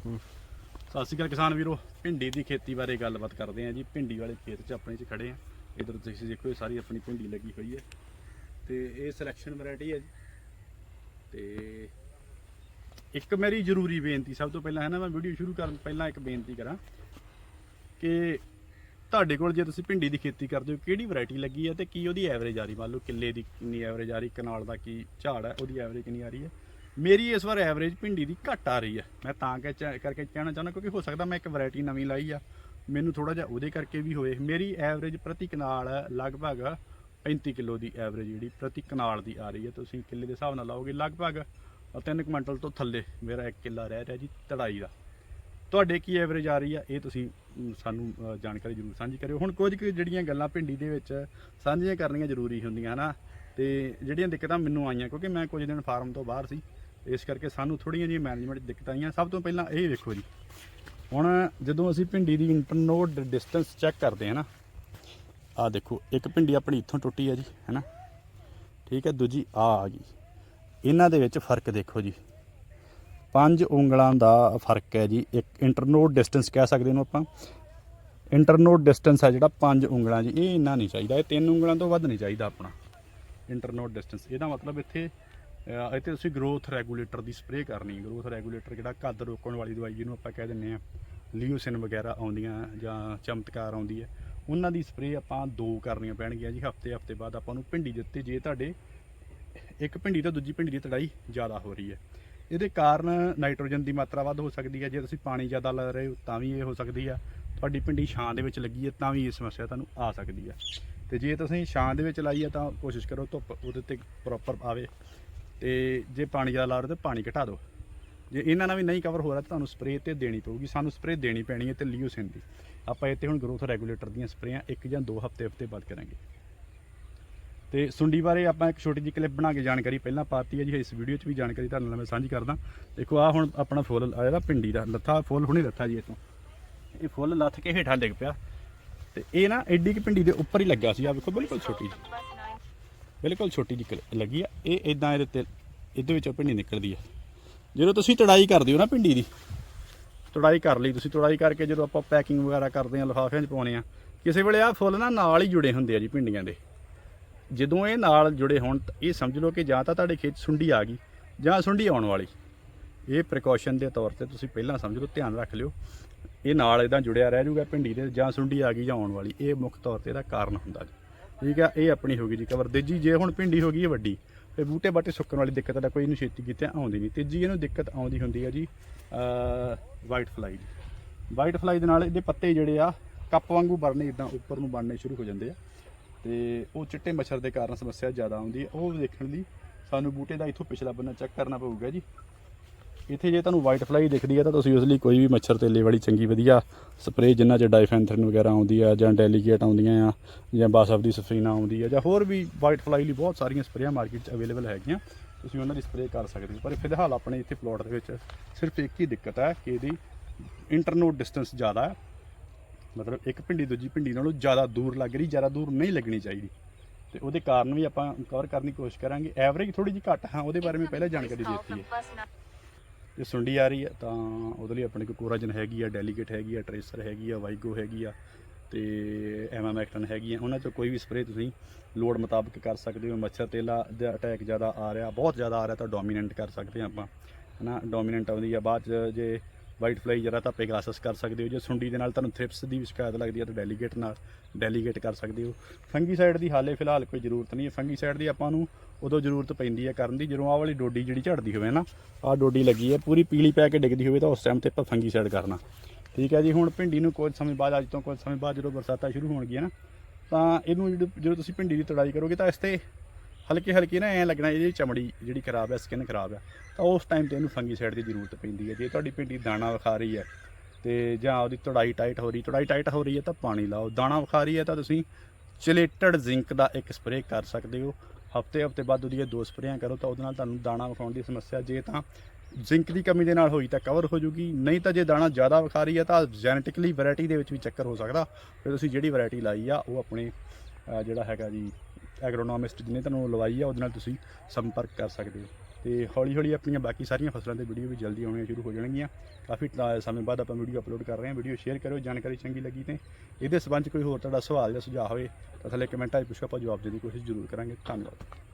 ਸਤਿ ਸ਼੍ਰੀ ਅਕਾਲ ਕਿਸਾਨ ਵੀਰੋ, ਭਿੰਡੀ ਦੀ ਖੇਤੀ ਬਾਰੇ ਗੱਲਬਾਤ ਕਰਦੇ ਆਂ ਜੀ। ਭਿੰਡੀ ਵਾਲੇ ਖੇਤ 'ਚ ਆਪਣੇ 'ਚ ਖੜੇ ਆਂ ਇਧਰ ਤੁਸੀਂ ਦੇਖੋ, ਇਹ ਸਾਰੀ ਆਪਣੀ ਭਿੰਡੀ ਲੱਗੀ ਹੋਈ ਹੈ। ਤੇ ਇਹ ਸਿਲੈਕਸ਼ਨ ਵੈਰਾਈਟੀ ਹੈ ਜੀ। ਤੇ ਇੱਕ ਮੇਰੀ ਜ਼ਰੂਰੀ ਬੇਨਤੀ, ਸਭ ਤੋਂ ਪਹਿਲਾਂ ਹੈ ਨਾ, ਮੈਂ ਵੀਡੀਓ ਸ਼ੁਰੂ ਕਰਨ ਪਹਿਲਾਂ ਇੱਕ ਬੇਨਤੀ ਕਰਾਂ ਕਿ ਤੁਹਾਡੇ ਕੋਲ ਜੇ ਤੁਸੀਂ ਭਿੰਡੀ ਦੀ ਖੇਤੀ ਕਰਦੇ ਹੋ, ਕਿਹੜੀ ਵੈਰਾਈਟੀ ਲੱਗੀ ਹੈ ਤੇ ਕੀ ਉਹਦੀ ਐਵਰੇਜ ਆ ਰਹੀ? ਮੰਨ ਲਓ ਕਿੱਲੇ ਦੀ ਕਿੰਨੀ ਐਵਰੇਜ ਆ ਰਹੀ, ਕਨਾਲ ਦਾ ਕੀ ਝਾੜ ਹੈ, ਉਹਦੀ ਐਵਰੇਜ ਕਿੰਨੀ ਆ ਰਹੀ ਹੈ? ਮੇਰੀ ਇਸ ਵਾਰ ਐਵਰੇਜ ਭਿੰਡੀ ਦੀ ਘੱਟ ਆ ਰਹੀ ਹੈ। ਮੈਂ ਤਾਂ ਕਿ ਚ- ਕਰਕੇ ਕਹਿਣਾ ਚਾਹੁੰਦਾ ਕਿਉਂਕਿ ਹੋ ਸਕਦਾ ਮੈਂ ਇੱਕ ਵੈਰਾਈਟੀ ਨਵੀਂ ਲਾਈ ਆ। ਮੈਨੂੰ ਥੋੜਾ ਜਿਹਾ ਉਹਦੇ ਕਰਕੇ ਵੀ ਹੋਏ। ਮੇਰੀ ਐਵਰੇਜ ਪ੍ਰਤੀ ਕਨਾਲ ਲਗਭਗ 35 ਕਿਲੋ ਦੀ ਐਵਰੇਜ ਜਿਹੜੀ ਪ੍ਰਤੀ ਕਨਾਲ ਦੀ ਆ ਰਹੀ ਹੈ। ਤੁਸੀਂ ਕਿੱਲੇ ਦੇ ਹਿਸਾਬ ਨਾਲ ਲਾਓਗੇ ਲਗਭਗ 3 ਕੁਇੰਟਲ ਤੋਂ ਥੱਲੇ ਮੇਰਾ 1 ਕਿੱਲਾ ਰਹਿ ਰਿਹਾ ਜੀ ਤੜਾਈ ਦਾ। ਤੁਹਾਡੇ ਕੀ ਐਵਰੇਜ ਆ ਰਹੀ ਆ? ਇਹ ਤੁਸੀਂ ਸਾਨੂੰ ਜਾਣਕਾਰੀ ਜ਼ਰੂਰ ਸਾਂਝੀ ਕਰਿਓ। ਹੁਣ ਕੁਝ ਕੁ ਜਿਹੜੀਆਂ ਗੱਲਾਂ ਭਿੰਡੀ ਦੇ ਵਿੱਚ ਸਾਂਝੀਆਂ ਕਰਨੀਆਂ ਜ਼ਰੂਰੀ ਹੁੰਦੀਆਂ ਹਨਾ ਤੇ ਜਿਹੜੀਆਂ ਦਿੱਕਤਾਂ ਮੈਨੂੰ ਆਈਆਂ, ਕਿਉਂਕਿ ਮੈਂ ਕੁਝ ਦਿਨ ਫਾਰਮ ਤੋਂ ਬਾਹਰ ਸੀ ਇਸ ਕਰਕੇ ਸਾਨੂੰ ਥੋੜੀਆਂ ਜਿਹੀਆਂ ਮੈਨੇਜਮੈਂਟ ਦਿੱਕਤਾਂ ਆਈਆਂ। ਸਭ ਤੋਂ ਪਹਿਲਾਂ ਇਹ ਵੇਖੋ ਜੀ। ਹੁਣ ਜਦੋਂ ਅਸੀਂ ਭਿੰਡੀ ਦੀ ਇੰਟਰਨੋਡ ਡਿਸਟੈਂਸ ਚੈੱਕ ਕਰਦੇ ਹਾਂ ਨਾ ਆ ਦੇਖੋ, ਇੱਕ ਭਿੰਡੀ ਆਪਣੀ ਇੱਥੋਂ ਟੁੱਟੀ ਆ ਜੀ, ਹੈਨਾ? ਠੀਕ ਹੈ, ਦੂਜੀ ਆ ਆ ਗਈ। ਇਹਨਾਂ ਦੇ ਵਿੱਚ ਫ਼ਰਕ ਦੇਖੋ ਜੀ। ਪੰਜ ਉਂਗਲਾਂ ਦਾ ਫ਼ਰਕ ਹੈ ਜੀ, ਇੱਕ ਇੰਟਰਨੋਡ ਡਿਸਟੈਂਸ ਕਹਿ ਸਕਦੇ ਨੂੰ ਆਪਾਂ। ਇੰਟਰਨੋਡ ਡਿਸਟੈਂਸ ਹੈ ਜਿਹੜਾ ਪੰਜ ਉਂਗਲਾਂ ਜੀ, ਇਹ ਇੰਨਾ ਨਹੀਂ ਚਾਹੀਦਾ। ਇਹ ਤਿੰਨ ਉਂਗਲਾਂ ਤੋਂ ਵੱਧ ਨਹੀਂ ਚਾਹੀਦਾ ਆਪਣਾ। ਇੰਟਰਨੋਡ ਡਿਸਟੈਂਸ ਇਹਦਾ ਮਤਲਬ ਇੱਥੇ ਅਹ, ਇੱਥੇ ਤੁਸੀਂ ਗਰੋਥ ਰੈਗੂਲੇਟਰ ਦੀ ਸਪਰੇਅ ਕਰਨੀ ਗਰੋਥ ਰੈਗੂਲੇਟਰ ਜਿਹੜਾ ਕੱਦ ਰੋਕਣ ਵਾਲੀ ਦਵਾਈ ਜਿਹਨੂੰ ਆਪਾਂ ਕਹਿ ਦਿੰਦੇ ਆ ਲਿਊਸਿਨ ਵਗੈਰਾ ਆਉਂਦੀਆਂ ਜਾਂ ਚਮਤਕਾਰ ਆਉਂਦੀ ਹੈ ਉਹਨਾਂ ਦੀ ਸਪਰੇਅ ਆਪਾਂ ਦੋ ਕਰਨੀਆਂ ਪੈਣਗੀਆਂ ਜੀ। ਹਫ਼ਤੇ ਹਫ਼ਤੇ ਬਾਅਦ ਆਪਾਂ ਨੂੰ ਭਿੰਡੀ ਦਿੱਤੀ ਜੇ ਤੁਹਾਡੇ ਇੱਕ ਭਿੰਡੀ ਤੋਂ ਦੂਜੀ ਭਿੰਡੀ ਦੀ ਤੜਾਈ ਜ਼ਿਆਦਾ ਹੋ ਰਹੀ ਹੈ। ਇਹਦੇ ਕਾਰਨ ਨਾਈਟ੍ਰੋਜਨ ਦੀ ਮਾਤਰਾ ਵੱਧ ਹੋ ਸਕਦੀ ਹੈ। ਜੇ ਤੁਸੀਂ ਪਾਣੀ ਜ਼ਿਆਦਾ ਲਾ ਰਹੇ ਹੋ ਤਾਂ ਵੀ ਇਹ ਹੋ ਸਕਦੀ ਆ। ਤੁਹਾਡੀ ਭਿੰਡੀ ਛਾਂ ਦੇ ਵਿੱਚ ਲੱਗੀ ਹੈ ਤਾਂ ਵੀ ਇਹ ਸਮੱਸਿਆ ਤੁਹਾਨੂੰ ਆ ਸਕਦੀ ਹੈ ਤੇ ਜੇ ਤੁਸੀਂ ਛਾਂ ਦੇ ਵਿੱਚ ਲਾਈ ਹੈ ਤਾਂ ਕੋਸ਼ਿਸ਼ ਕਰੋ ਧੁੱਪ ਉਹਦੇ ਤੇ ਪ੍ਰੋਪਰ ਆਵੇ। ਤੇ ਜੇ ਪਾਣੀ ਜ਼ਿਆਦਾ ਲਾ ਰਹੇ ਤਾਂ ਪਾਣੀ ਘਟਾ ਦਿਓ। ਜੇ ਇਹਨਾਂ ਨਾਲ ਵੀ ਨਹੀਂ ਕਵਰ ਹੋ ਰਿਹਾ ਤਾਂ ਤੁਹਾਨੂੰ ਸਪਰੇਅ ਤੇ ਦੇਣੀ ਪਊਗੀ। ਸਾਨੂੰ ਸਪਰੇਅ ਦੇਣੀ ਪੈਣੀ ਹੈ ਤੇ ਲਿਓਸਿਨ ਦੀ ਆਪਾਂ ਇੱਥੇ ਹੁਣ ਗਰੋਥ ਰੈਗੂਲੇਟਰ ਦੀਆਂ ਸਪਰੇਆਂ ਇੱਕ ਜਾਂ ਦੋ ਹਫ਼ਤੇ ਹਫ਼ਤੇ ਬਾਅਦ ਕਰਾਂਗੇ। ਤੇ ਸੁੰਡੀ ਬਾਰੇ ਆਪਾਂ ਇੱਕ ਛੋਟੀ ਜਿਹੀ ਕਲਿੱਪ ਬਣਾ ਕੇ ਜਾਣਕਾਰੀ ਪਹਿਲਾਂ ਪਾਤੀ ਹੈ ਜੀ। ਇਸ ਵੀਡੀਓ 'ਚ ਵੀ ਜਾਣਕਾਰੀ ਤੁਹਾਡੇ ਨਾਲ ਮੈਂ ਸਾਂਝੀ ਕਰਦਾ। ਦੇਖੋ ਆ ਹੁਣ ਆਪਣਾ ਫੁੱਲ ਆ ਜਿਹੜਾ ਭਿੰਡੀ ਦਾ ਲੱਥਾ, ਫੁੱਲ ਹੁਣੇ ਲੱਥਾ ਜੀ ਇਤੋਂ ਇਹ ਫੁੱਲ ਲੱਥ ਕੇ ਹੇਠਾਂ ਡਿੱਗ ਪਿਆ। ਤੇ ਇਹ ਨਾ ਐਡੀ ਕਿ ਭਿੰਡੀ ਦੇ ਉੱਪਰ ਹੀ ਲੱਗਾ ਸੀ। ਆ ਵੇਖੋ, ਬਿਲਕੁਲ ਛੋਟੀ ਜਿਹੀ। ਬਿਲਕੁਲ ਛੋਟੀ ਜਿਹੀ ਕਲਿੱਪ ਲੱਗੀ ਆ। ਇਹ ਇਦਾਂ ਇਹਦੇ ਤੇ ਇਹਦੇ ਵਿੱਚੋਂ ਭਿੰਡੀ ਨਿਕਲਦੀ ਹੈ ਜਦੋਂ ਤੁਸੀਂ ਤੜਾਈ ਕਰਦੇ ਹੋ ਨਾ ਭਿੰਡੀ ਦੀ, ਤੜਾਈ ਕਰ ਲਈ ਤੁਸੀਂ, ਤੜਾਈ ਕਰਕੇ ਜਦੋਂ ਆਪਾਂ ਪੈਕਿੰਗ ਵਗੈਰਾ ਕਰਦੇ ਆ ਲਿਫਾਫਿਆਂ 'ਚ ਪਾਉਣੇ ਆ ਕਿਸੇ ਵੇਲੇ ਆ ਫੁੱਲ ਨਾ ਨਾਲ ਹੀ ਜੁੜੇ ਹੁੰਦੇ ਆ ਜੀ ਭਿੰਡੀਆਂ ਦੇ। ਜਦੋਂ ਇਹ ਨਾਲ ਜੁੜੇ ਹੋਣ ਤਾਂ ਇਹ ਸਮਝ ਲਓ ਕਿ ਜਾਂ ਤਾਂ ਤੁਹਾਡੇ ਖੇਤ ਸੁੰਡੀ ਆ ਗਈ ਜਾਂ ਸੁੰਡੀ ਆਉਣ ਵਾਲੀ। ਇਹ ਪ੍ਰੀਕਾਸ਼ਨ ਦੇ ਤੌਰ ਤੇ ਤੁਸੀਂ ਪਹਿਲਾਂ ਸਮਝ ਲਓ, ਧਿਆਨ ਰੱਖ ਲਿਓ। ਇਹ ਨਾਲ ਇਦਾਂ ਜੁੜਿਆ ਰਹਿ ਜਾਊਗਾ ਭਿੰਡੀ ਦੇ, ਜਾਂ ਸੁੰਡੀ ਆ ਗਈ ਜਾਂ ਆਉਣ ਵਾਲੀ। ਇਹ ਮੁੱਖ ਤੌਰ ਤੇ ਇਹਦਾ ਕਾਰਨ ਹੁੰਦਾ ਜੀ। ਠੀਕ ਆ, ਇਹ ਆਪਣੀ ਹੋ ਗਈ ਜੀ ਕਵਰ ਤੀਜੀ ਜੇ ਹੁਣ ਭਿੰਡੀ ਹੋ ਗਈ ਵੱਡੀ। ਤੇ ਬੂਟੇ ਬਾਟੇ ਸੁੱਕਣ ਵਾਲੀ ਦਿੱਕਤ ਦਾ ਕੋਈ ਇਹਨੂੰ ਛੇਤੀ ਕੀਤੇ ਆਉਂਦੀ ਨਹੀਂ। ਤੀਜੀ ਇਹਨੂੰ ਦਿੱਕਤ ਆਉਂਦੀ ਹੁੰਦੀ ਹੈ ਜੀ ਵਾਈਟ ਫਲਾਈ ਦੀ। ਵਾਈਟ ਫਲਾਈ ਦੇ ਨਾਲ ਇਹਦੇ ਪੱਤੇ ਜਿਹੜੇ ਆ, ਕੱਪ ਵਾਂਗੂ ਬਣਨੇ ਇਦਾਂ ਉੱਪਰ ਨੂੰ ਬਣਨੇ ਸ਼ੁਰੂ ਹੋ ਜਾਂਦੇ ਆ। ਤੇ ਉਹ ਚਿੱਟੇ ਮੱਛਰ ਦੇ ਕਾਰਨ ਸਮੱਸਿਆ ਜ਼ਿਆਦਾ ਆਉਂਦੀ ਹੈ ਉਹ ਦੇਖਣ ਲਈ ਸਾਨੂੰ ਬੂਟੇ ਦਾ ਇਥੋਂ ਪਿਛਲਾ ਬੰਨਾ ਚੈੱਕ ਕਰਨਾ ਪਊਗਾ ਜੀ। ਇੱਥੇ ਜੇ ਤੁਹਾਨੂੰ ਵਾਈਟ ਫਲਾਈ ਦਿਖਦੀ ਹੈ ਤਾਂ ਤੁਸੀਂ ਉਸ ਲਈ ਕੋਈ ਵੀ ਮੱਛਰ ਤੇਲੇ ਵਾਲੀ ਚੰਗੀ ਵਧੀਆ ਸਪਰੇਅ ਜਿੰਨਾ ਚ ਡਾਈਫੈਂਥਰਨ ਵਗੈਰਾ ਆਉਂਦੀ ਆ ਜਾਂ ਡੈਲੀਗੇਟ ਆਉਂਦੀਆਂ ਆ ਜਾਂ ਬਾਸਫ ਦੀ ਸਫਰੀਨਾ ਆਉਂਦੀ ਆ ਜਾਂ ਹੋਰ ਵੀ ਵਾਈਟ ਫਲਾਈ ਲਈ ਬਹੁਤ ਸਾਰੀਆਂ ਸਪਰੇਆਂ ਮਾਰਕੀਟ 'ਚ ਅਵੇਲੇਬਲ ਹੈਗੀਆਂ, ਤੁਸੀਂ ਉਹਨਾਂ ਦੀ ਸਪਰੇਅ ਕਰ ਸਕਦੇ ਹੋ। ਪਰ ਫਿਲਹਾਲ ਆਪਣੇ ਇੱਥੇ ਪਲਾਟ ਦੇ ਵਿੱਚ ਸਿਰਫ ਇੱਕ ਹੀ ਦਿੱਕਤ ਹੈ ਕਿ ਇਹਦੀ ਇੰਟਰਨੋਡ ਡਿਸਟੈਂਸ ਜ਼ਿਆਦਾ ਹੈ ਮਤਲਬ ਇੱਕ ਭਿੰਡੀ ਦੂਜੀ ਭਿੰਡੀ ਨਾਲੋਂ ਜ਼ਿਆਦਾ ਦੂਰ ਲੱਗ ਰਹੀ, ਜ਼ਿਆਦਾ ਦੂਰ ਨਹੀਂ ਲੱਗਣੀ ਚਾਹੀਦੀ। ਤੇ ਉਹਦੇ ਕਾਰਨ ਵੀ ਆਪਾਂ ਕਵਰ ਕਰਨ ਦੀ ਕੋਸ਼ਿਸ਼ ਕਰਾਂਗੇ। ਐਵਰੇਜ ਥੋੜੀ ਜਿਹੀ ਘੱਟ, ਹਾਂ, ਉਹਦੇ ਬਾਰੇ ਮੈਂ ਪਹਿਲਾਂ ਜਾਣਕਾਰੀ ਦੇ ਦਿੱਤੀ ਹੈ। ਜੇ ਸੁੰਡੀ ਆ ਰਹੀ ਹੈ, ਤਾਂ ਉਹਦੇ ਲਈ ਆਪਣੇ ਕੋਲ ਕੋਰਾਜਨ ਹੈਗੀ ਆ, ਡੈਲੀਗੇਟ ਹੈਗੀ ਆ, ਟਰੇਸਰ ਹੈਗੀ ਆ, ਵਾਈਗੋ ਹੈਗੀ ਆ ਤੇ ਐਮਾਮੈਕਟਨ ਹੈਗੀ ਆ। ਉਹਨਾਂ ਚੋਂ ਕੋਈ ਵੀ ਸਪਰੇਅ ਤੁਸੀਂ ਲੋੜ ਮੁਤਾਬਕ ਕਰ ਸਕਦੇ ਹੋ। ਮੱਛਰ ਤੇਲਾ ਦਾ ਅਟੈਕ ਜ਼ਿਆਦਾ ਆ ਰਿਹਾ, ਬਹੁਤ ਜ਼ਿਆਦਾ ਆ ਰਿਹਾ ਤਾਂ ਡੋਮੀਨੈਂਟ ਕਰ ਸਕਦੇ ਹਾਂ ਆਪਾਂ, ਹਨਾ? ਡੋਮੀਨੈਂਟ ਆਉਂਦੀ ਆ, ਬਾਅਦ ਚ ਜੇ ਵਾਈਟ ਫਲਾਈ ਜਰਾ ਤਾਂ ਪੈਗਾਸਸ ਕਰ ਸਕਦੇ ਹੋ, ਜੇ ਸੁੰਡੀ ਦੇ ਨਾਲ ਤੁਹਾਨੂੰ ਥ੍ਰਿਪਸ ਦੀ ਵੀ ਸ਼ਿਕਾਇਤ ਲੱਗਦੀ ਹੈ ਤਾਂ ਡੈਲੀਗੇਟ ਨਾਲ ਡੈਲੀਗੇਟ ਕਰ ਸਕਦੇ ਹੋ। ਫੰਗੀਸਾਈਡ ਦੀ ਹਾਲੇ ਫਿਲਹਾਲ ਕੋਈ ਜ਼ਰੂਰਤ ਨਹੀਂ ਹੈ। ਫੰਗੀਸਾਈਡ ਦੀ ਆਪਾਂ ਨੂੰ ਉਦੋਂ ਜ਼ਰੂਰਤ ਪੈਂਦੀ ਹੈ ਕਰਨ ਦੀ। ਜਦੋਂ ਆਹ ਵਾਲੀ ਡੋਡੀ ਜਿਹੜੀ ਝੜਦੀ ਹੋਵੇ ਨਾ, ਆਹ ਡੋਡੀ ਲੱਗੀ ਹੈ, ਪੂਰੀ ਪੀਲੀ ਪੈ ਕੇ ਡਿੱਗਦੀ ਹੋਵੇ ਤਾਂ ਉਸ ਟਾਈਮ ਤੇ ਆਪਾਂ ਫੰਗੀਸਾਈਡ ਕਰਨਾ। ਠੀਕ ਹੈ ਜੀ, ਹੁਣ ਭਿੰਡੀ ਨੂੰ ਕੁਝ ਸਮੇਂ ਬਾਅਦ, ਅੱਜ ਤੋਂ ਕੁਝ ਸਮੇਂ ਬਾਅਦ ਜਦੋਂ ਬਰਸਾਤਾਂ ਸ਼ੁਰੂ ਹੋਣਗੀਆਂ ਨਾ, ਤਾਂ ਇਹਨੂੰ ਜਦੋਂ ਜਦੋਂ ਤੁਸੀਂ ਭਿੰਡੀ ਦੀ ਤੜਾਈ ਕਰੋਗੇ ਤਾਂ ਇਸ ਤੇ ਹਲਕੇ ਹਲਕੇ ਨਾ ਐਂ ਲੱਗਣਾ, ਇਹਦੀ ਚਮੜੀ ਜਿਹੜੀ ਖਰਾਬ ਹੈ ਸਕਿਨ ਖਰਾਬ ਹੈ, ਤਾਂ ਉਸ ਟਾਈਮ ਤੇ ਇਹਨੂੰ ਫੰਗੀਸਾਈਡ ਦੀ ਜ਼ਰੂਰਤ ਪੈਂਦੀ ਹੈ। ਜੇ ਤੁਹਾਡੀ ਭਿੰਡੀ ਦਾਣਾ ਵਿਖਾ ਰਹੀ ਹੈ ਤੇ ਜਾਂ ਉਹਦੀ ਤੜਾਈ ਟਾਈਟ ਹੋ ਰਹੀ, ਤੜਾਈ ਟਾਈਟ ਹੋ ਰਹੀ ਹੈ ਤਾਂ ਪਾਣੀ ਲਾਓ। ਦਾਣਾ ਵਿਖਾ ਰਹੀ ਹੈ ਤਾਂ ਤੁਸੀਂ ਚਿਲੇਟਡ ਜ਼ਿੰਕ ਦਾ ਇੱਕ ਸਪਰੇਅ ਕਰ ਸਕਦੇ ਹੋ। ਹਫ਼ਤੇ ਹਫ਼ਤੇ ਬਾਅਦ ਉਹਦੀਆਂ ਦੋ ਸਪਰੇਆਂ ਕਰੋ ਤਾਂ ਉਹਦੇ ਨਾਲ ਤੁਹਾਨੂੰ ਦਾਣਾ ਵਿਖਾਉਣ ਦੀ ਸਮੱਸਿਆ ਜੇ ਤਾਂ ਜ਼ਿੰਕ ਦੀ ਕਮੀ ਦੇ ਨਾਲ ਹੋਈ ਤਾਂ ਕਵਰ ਹੋ ਜੂਗੀ ਨਹੀਂ ਤਾਂ ਜੇ ਦਾਣਾ ਜ਼ਿਆਦਾ ਵਿਖਾ ਰਹੀ ਹੈ ਤਾਂ ਜੈਨੇਟਿਕਲੀ ਵੈਰਾਈਟੀ ਦੇ ਵਿੱਚ ਵੀ ਚੱਕਰ ਹੋ ਸਕਦਾ। ਫਿਰ ਤੁਸੀਂ ਜਿਹੜੀ ਵੈਰਾਈਟੀ ਲਾਈ ਆ, ਉਹ ਆਪਣੇ ਜਿਹੜਾ ਹੈਗਾ ਜੀ ਐਗਰੋਨੋਮਿਸਟ ਜਿਹਨੇ ਤੁਹਾਨੂੰ ਲਵਾਈ ਆ, ਉਹਦੇ ਨਾਲ ਤੁਸੀਂ ਸੰਪਰਕ ਕਰ ਸਕਦੇ ਹੋ। ਤੇ ਹੌਲੀ ਹੌਲੀ ਆਪਣੀਆਂ ਬਾਕੀ ਸਾਰੀਆਂ ਫਸਲਾਂ ਦੇ ਵੀਡੀਓ ਵੀ ਜਲਦੀ ਆਉਣੀਆਂ ਸ਼ੁਰੂ ਹੋ ਜਾਣਗੀਆਂ। ਕਾਫੀ ਟ- ਸਮੇਂ ਬਾਅਦ ਆਪਾਂ ਵੀਡੀਓ ਅਪਲੋਡ ਕਰ ਰਹੇ ਹਾਂ। ਵੀਡੀਓ ਸ਼ੇਅਰ ਕਰਿਓ, ਜਾਣਕਾਰੀ ਚੰਗੀ ਲੱਗੀ ਤੇ ਇਹਦੇ ਸਬੰਧ ਕੋਈ ਹੋਰ ਤੁਹਾਡਾ ਸਵਾਲ ਜਾਂ ਸੁਝਾਅ ਹੋਵੇ ਤਾਂ ਥੱਲੇ ਕਮੈਂਟਾਂ 'ਚ ਪੁੱਛੋ। ਆਪਾਂ ਜਵਾਬ ਦੇਣ ਦੀ ਕੋਸ਼ਿਸ਼ ਜ਼ਰੂਰ ਕਰਾਂਗੇ। ਧੰਨਵਾਦ।